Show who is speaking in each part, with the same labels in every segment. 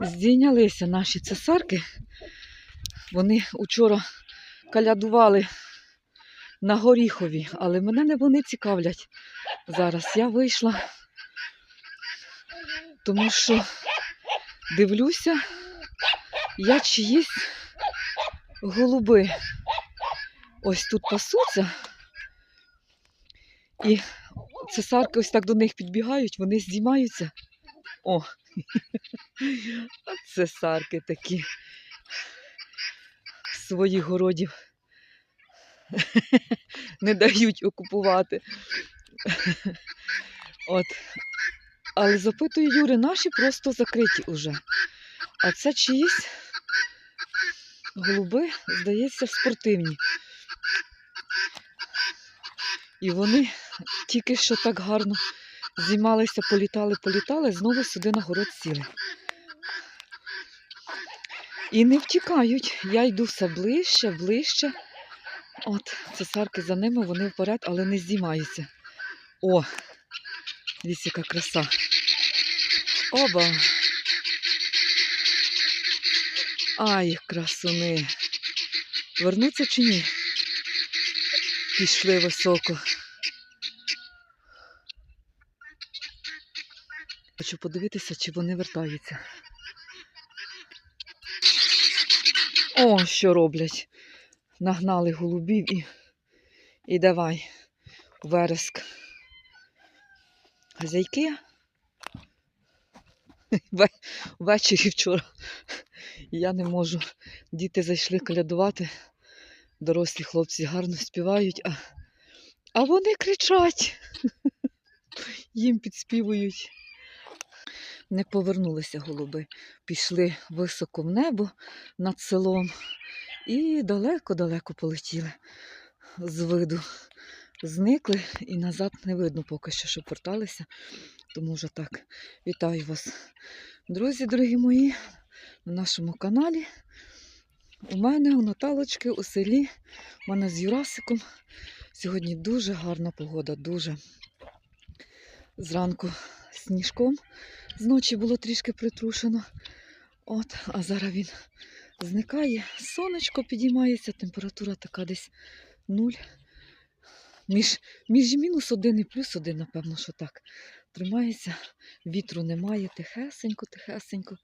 Speaker 1: здійнялися наші цесарки. Вони учора калядували на горіхові, але мене не вони цікавлять. Зараз я вийшла, тому що дивлюся, я чиїсь голуби ось тут пасуться. І цесарки ось так до них підбігають, вони здіймаються. О, а цесарки такі своїх городів не дають окупувати. От. Але запитую Юри, наші просто закриті уже. А це чиїсь голуби, здається, спортивні. І вони тільки що так гарно зіймалися, політали, політали, знову сюди на город сіли. І не втікають. Я йду все ближче, ближче. От, цесарки за ними, вони вперед, але не здіймаються. О, дивіться, яка краса. Оба. Ай, красуни. Вернуться чи ні? Пішли високо. Хочу подивитися, чи вони вертаються. О, що роблять. Нагнали голубів і, і давай вереск. Хазяйки. Ве- Ввечері вчора я не можу. Діти зайшли колядувати. Дорослі хлопці гарно співають, а, а вони кричать. Їм підспівують. Не повернулися голуби. Пішли високо в небо над селом і далеко-далеко полетіли з виду. Зникли і назад не видно поки що, що верталися. Тому вже так. Вітаю вас, друзі, дорогі мої, на нашому каналі. У мене у Наталочки у селі, у мене з Юрасиком. Сьогодні дуже гарна погода, дуже. Зранку сніжком, зночі було трішки притрушено. От, а зараз він зникає, сонечко підіймається, температура така десь нуль. Між, між мінус один і плюс один, напевно, що так. Тримається, вітру немає, тихесенько, тихесенько.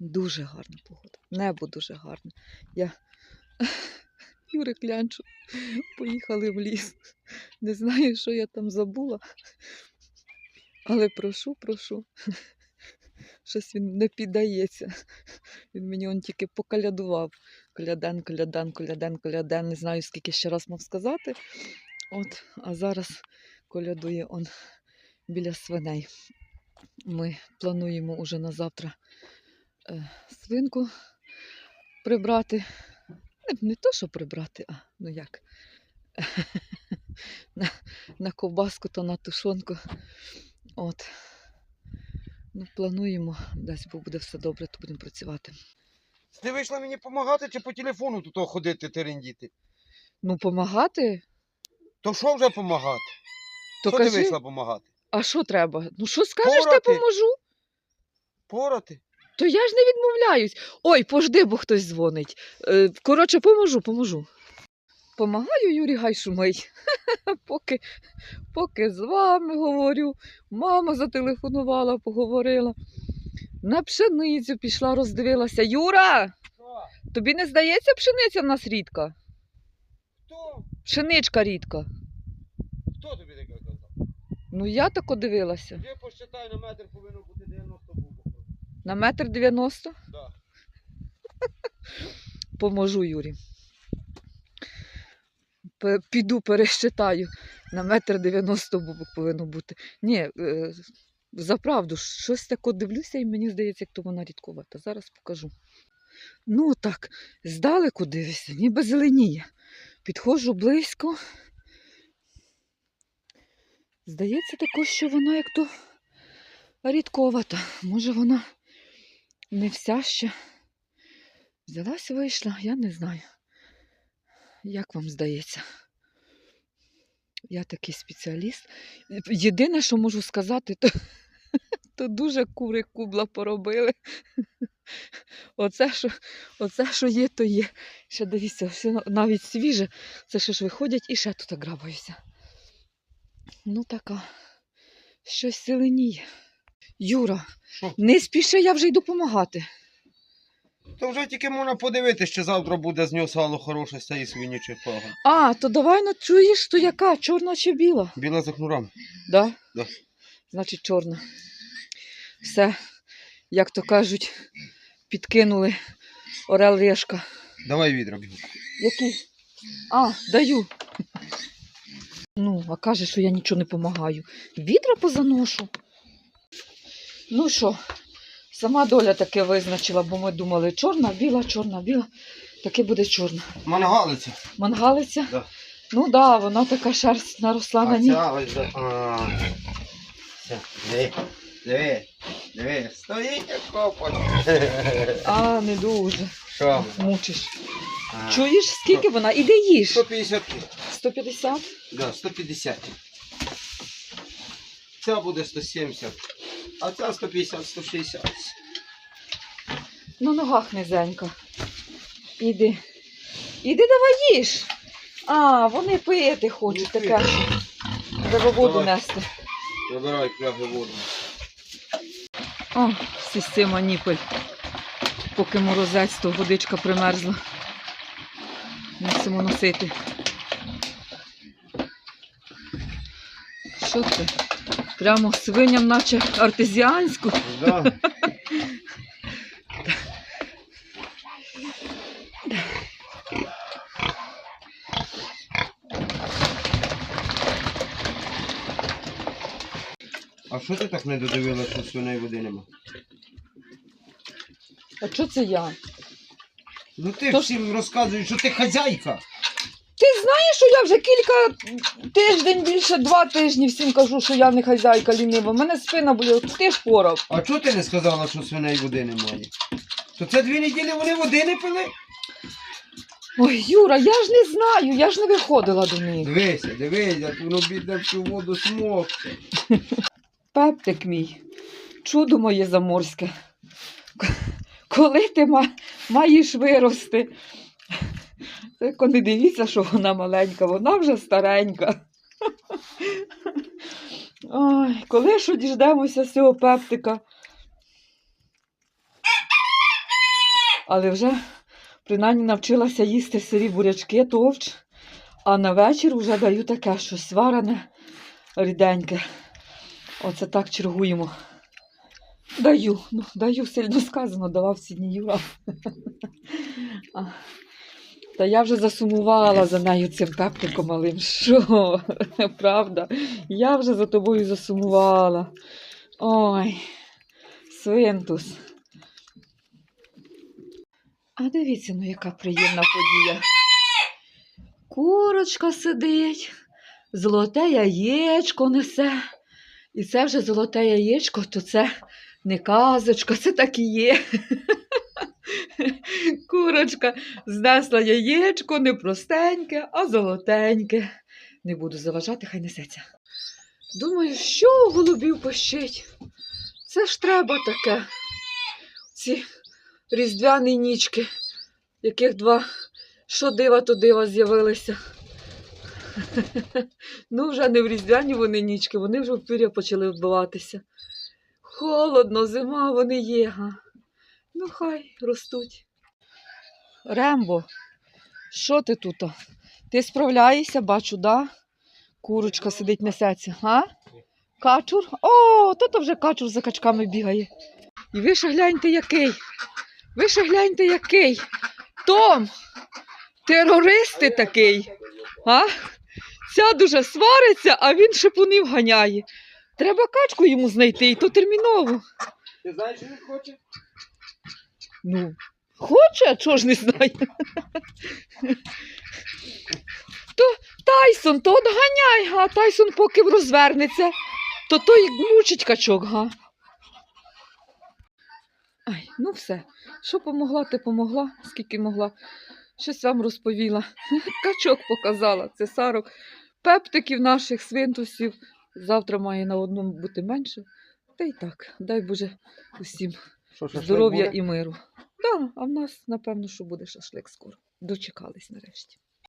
Speaker 1: Дуже гарна погода. Небо дуже гарне. Я Юри клянчу, поїхали в ліс. Не знаю, що я там забула. Але прошу, прошу. Щось він не піддається. Він мені он тільки покалядував. Коляден, коляден, коляден, коляден. Не знаю, скільки ще раз мав сказати. От, а зараз колядує он біля свиней. Ми плануємо уже на завтра е, свинку прибрати. Не, не то, що прибрати, а ну як. на, на ковбаску та на тушонку. От. Ну, плануємо, десь бо буде все добре, то будемо працювати.
Speaker 2: Ти вийшла мені допомагати чи по телефону тут ходити терендіти?
Speaker 1: Ну, помагати?
Speaker 2: То що вже допомагати?
Speaker 1: То
Speaker 2: що ти вийшла допомагати?
Speaker 1: а що треба? Ну що скажеш,
Speaker 2: Порати.
Speaker 1: поможу.
Speaker 2: Порати?
Speaker 1: То я ж не відмовляюсь. Ой, пожди, бо хтось дзвонить. Е, коротше, поможу, поможу. Помагаю, Юрій Гай шумить. поки, поки з вами говорю. Мама зателефонувала, поговорила. На пшеницю пішла, роздивилася. Юра,
Speaker 2: Що?
Speaker 1: тобі не здається пшениця в нас рідка?
Speaker 2: Хто?
Speaker 1: Пшеничка рідка.
Speaker 2: Хто тобі таке казав?
Speaker 1: Ну я тако дивилася.
Speaker 2: Ти посчитай на метр повинно бути 90 бубок.
Speaker 1: На метр дев'яносто
Speaker 2: Да.
Speaker 1: поможу Юрі. Піду пересчитаю. На метр дев'яносто повинно бути. Ні, е, за правду, щось таке дивлюся, і мені здається, як то вона рідковата. Зараз покажу. Ну так, здалеку дивишся, ніби зеленіє. Підходжу близько. Здається також, що вона як то рідковата. Може вона не вся ще. Взялась, вийшла, я не знаю. Як вам здається? Я такий спеціаліст. Єдине, що можу сказати, то, То дуже кури кубла поробили. Оце що, оце, що є, то є. Ще дивіться, все навіть свіже. Це ще ж виходять і ще тут грабаюся. Ну така. Щось зеленіє. Юра,
Speaker 2: Що?
Speaker 1: не спіши, я вже йду допомагати.
Speaker 2: То вже тільки можна подивитися, що завтра буде з нього сало хороше з цієї свині чи пога.
Speaker 1: А, то давай ну чуєш, то яка? Чорна чи біла?
Speaker 2: Біла за кнурами.
Speaker 1: Да?
Speaker 2: Да.
Speaker 1: Значить, чорна. Все, як то кажуть, підкинули орел решка.
Speaker 2: Давай відра бігу.
Speaker 1: Який? А, даю. Ну, а каже, що я нічого не допомагаю. Відра позаношу. Ну що, сама доля таке визначила, бо ми думали, чорна, біла, чорна, біла. Таке буде чорна.
Speaker 2: Мангалиця.
Speaker 1: Мангалиця?
Speaker 2: Да.
Speaker 1: Ну так, да, вона така шерсть наросла на
Speaker 2: А
Speaker 1: ній.
Speaker 2: ця ось. А. Диви, диви, диви, стоїть як копоть.
Speaker 1: А, не дуже.
Speaker 2: Що?
Speaker 1: Мучиш.
Speaker 2: А.
Speaker 1: Чуєш, скільки вона? Іди їж.
Speaker 2: 150 кг.
Speaker 1: 150?
Speaker 2: Да, 150. Ця буде 170. А ця 150, 160.
Speaker 1: На ногах низенька. Іди. Іди давай їж. А, вони пити хочуть
Speaker 2: Ну,
Speaker 1: таке. Треба воду
Speaker 2: Давай.
Speaker 1: нести.
Speaker 2: Забирай пляги воду.
Speaker 1: О, система ніпель. Поки морозець, то водичка примерзла. Мусимо носити. Що це? Прямо свиням, наче артезіанську.
Speaker 2: Да. А що ти так не додивила, що свиней води нема?
Speaker 1: А що це я?
Speaker 2: Ну ти
Speaker 1: То-
Speaker 2: всім розказуєш, що ти хазяйка.
Speaker 1: Знаєш, що я вже кілька тиждень, більше два тижні всім кажу, що я не хазяйка лінива. У мене спина болить, ти ж порав.
Speaker 2: А чого ти не сказала, що свиней води немає? То це дві неділі вони води не пили?
Speaker 1: Ой, Юра, я ж не знаю, я ж не виходила до них.
Speaker 2: Дивися, дивися, як воно бідне всю воду смокче.
Speaker 1: Пептик мій, чудо моє заморське. Коли ти маєш вирости? Тільки не дивіться, що вона маленька, вона вже старенька. Ой, коли ж діждемося з цього пептика? Але вже принаймні навчилася їсти сирі бурячки, товч, а на вечір вже даю таке щось сварене, ріденьке. Оце так чергуємо. Даю, ну, даю, сильно сказано, давав сьогодні Юра. Та я вже засумувала за нею цим пептиком малим. Що? Правда? Я вже за тобою засумувала. Ой, свинтус. А дивіться, ну яка приємна подія. Курочка сидить, золоте яєчко несе. І це вже золоте яєчко, то це не казочка, це так і є. Курочка знесла яєчко не простеньке, а золотеньке. Не буду заважати, хай несеться. Думаю, що голубів пощить? Це ж треба таке. Ці різдвяні нічки, яких два що дива, то дива з'явилися. Ну, вже не в різдвяні вони нічки, вони вже в пір'я почали вбиватися. Холодно, зима, вони є. Ну, хай ростуть. Рембо, що ти тут? Ти справляєшся, бачу, да? Курочка сидить, несеться, а? Качур? О, то то вже качур за качками бігає. І ви ще гляньте, який. Ви ще гляньте, який. Том, терористи такий. А? Ця дуже свариться, а він шипунів ганяє. Треба качку йому знайти, і то терміново.
Speaker 2: Ти знаєш, що він хоче?
Speaker 1: Ну, хоче, а чого ж не знає. То Тайсон, то от ганяй, га. Тайсон поки розвернеться, то той мучить качок, га. Ай, ну все. Що помогла, ти помогла, скільки могла. Щось вам розповіла. Качок показала, це сарок. Пептиків наших свинтусів. Завтра має на одному бути менше. Та й так, дай Боже усім здоров'я і миру. Так, а в нас, напевно, що буде шашлик скоро. Дочекались нарешті.